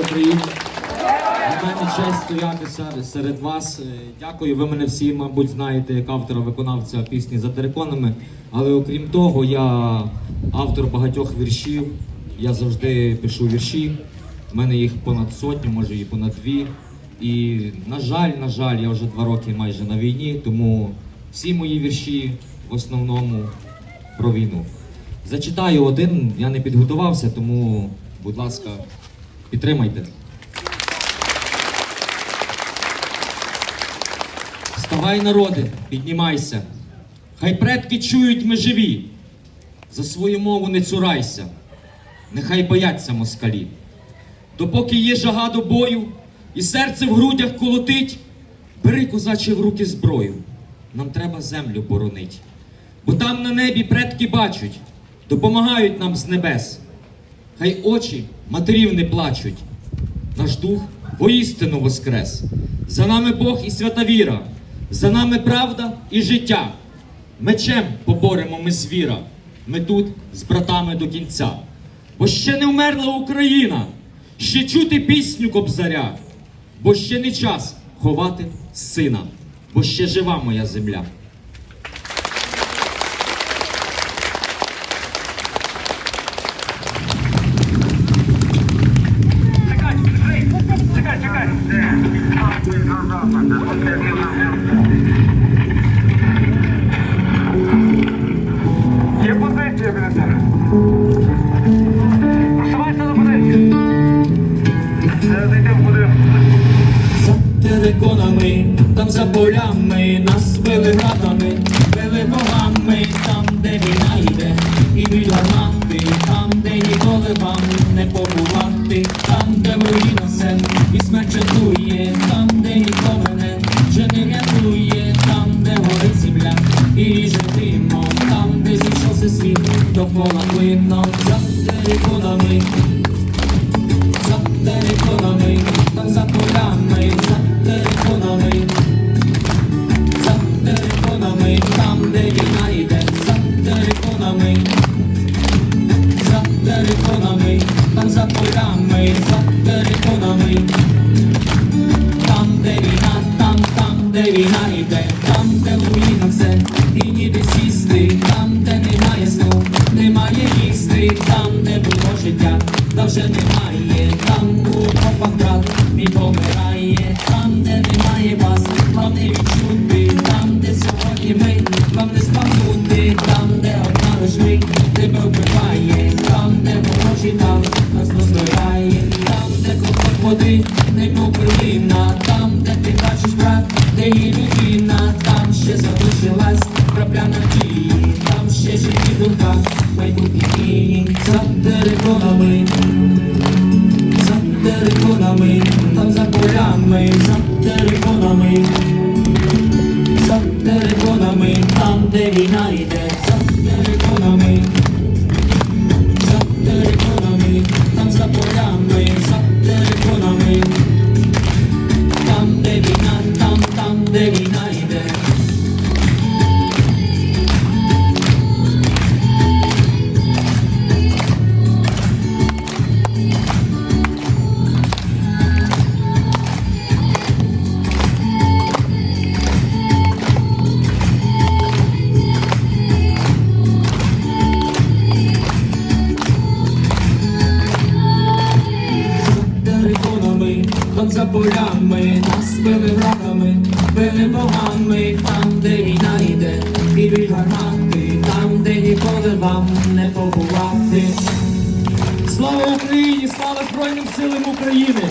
Україні! Для мене честь стояти серед, вас. Е, Дякую. Ви мене всі, мабуть, знаєте як автора виконавця пісні за териконами. Але окрім того, я автор багатьох віршів. Я завжди пишу вірші. У мене їх понад сотню, може і понад дві. І на жаль, на жаль, я вже два роки майже на війні, тому всі мої вірші в основному про війну. Зачитаю один, я не підготувався, тому, будь ласка, підтримайте. Вставай, народи, піднімайся. Хай предки чують ми живі. За свою мову не цурайся. Нехай бояться москалі. Допоки є жага до бою, і серце в грудях колотить, бери козаче в руки зброю. Нам треба землю боронить. Бо там на небі предки бачать, допомагають нам з небес. Хай очі матерів не плачуть. Наш дух воістину воскрес. За нами Бог і свята віра, за нами правда і життя. Мечем поборемо ми звіра. Ми тут з братами до кінця. Бо ще не вмерла Україна, ще чути пісню кобзаря, бо ще не час ховати сина, бо ще жива моя земля. Териконами, там за полями, нас били градами, били богами, там, де війна йде, і від гармати, там, де ніколи вам не побувати, там, де руїна сен, і смерть чатує, там, де ніхто мене вже не рятує, там, де горить земля, і ріже димом, там, де зійшовся світ, довкола плином, за териконами. За там за полями, за териконами, за териконами, там, де війна йде, за териконами, за териконами, там за полями, за териконами, там, де війна, там, там, де війна йде, там, де все, і ніде сісти, там, де немає сну, немає їсти, там, де було життя, та вже немає, там у окопах брат, мій помирає, там, де немає вас, вам не відчути, там, де сьогодні ми, вам не спам'нути, там, де одна лиш мить тебе вбиває, там, де ворожий там нас розбирає, там, де ковток води, не Україна, там, де ти бачиш брат, де є людина, там ще залишилась крапля надії, там ще живі духа, майбутні дії, за териконами, за териконами, там за били богами, там, де війна йде, і біль гармати, там, де ніколи вам не побувати. Слава Україні! Слава Збройним силам України!